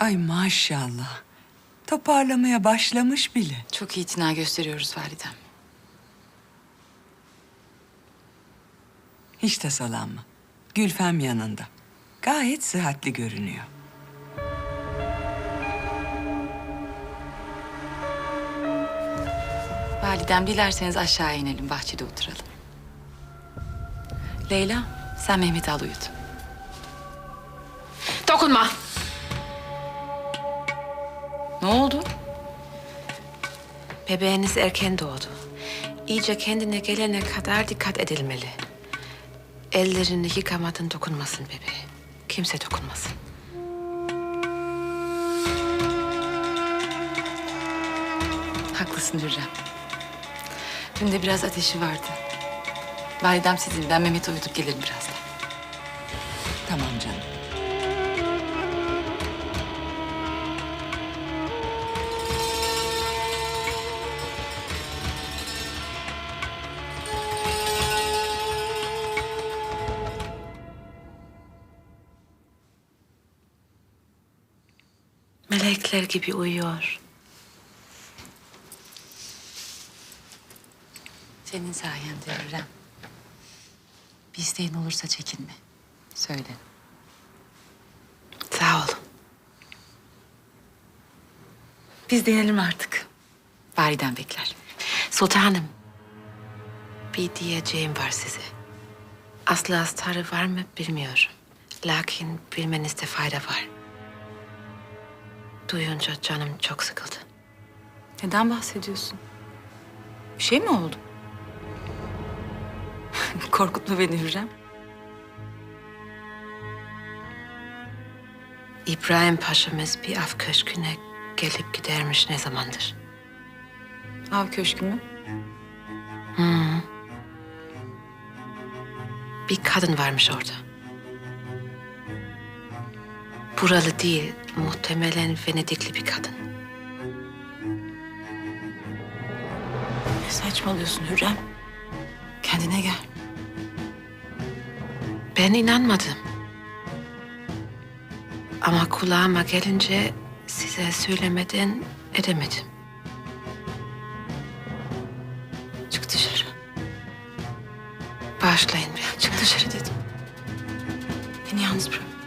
Ay maşallah. Toparlamaya başlamış bile. Çok itina gösteriyoruz validem. Hiç tasalanma. Gülfem yanında. Gayet sıhhatli görünüyor. Validem dilerseniz aşağı inelim, bahçede oturalım. Leyla, sen Mehmet'i al uyut. Dokunma. Ne oldu? Bebeğiniz erken doğdu. İyice kendine gelene kadar dikkat edilmeli. Ellerini yıkamadan dokunmasın bebeğe. Kimse dokunmasın. Haklısın Hürrem. Dün de biraz ateşi vardı. Validem sizin, ben Mehmet'i uyutup gelirim birazdan. Tamam canım. Melekler gibi uyuyor. Senin sayende Hürrem. Bir isteğin olursa çekinme. Söyle. Sağ olun. Biz denelim artık. Validem bekler. Sultanım. Bir diyeceğim var size. Aslı astarı var mı bilmiyorum. Lakin bilmenizde fayda var. Duyunca canım çok sıkıldı. Neden bahsediyorsun? Bir şey mi oldu? Korkutma beni Hürrem. İbrahim Paşa'mız bir av köşküne gelip gidermiş ne zamandır. Av köşkü mü? Bir kadın varmış orada. Buralı değil, muhtemelen Venedikli bir kadın. Ne saçmalıyorsun Hürrem? Kendine gel. Ben inanmadım. Ama kulağıma gelince size söylemeden edemedim. Çık dışarı. Bağışlayın beni. Çık dışarı dedim. Beni yalnız bırak.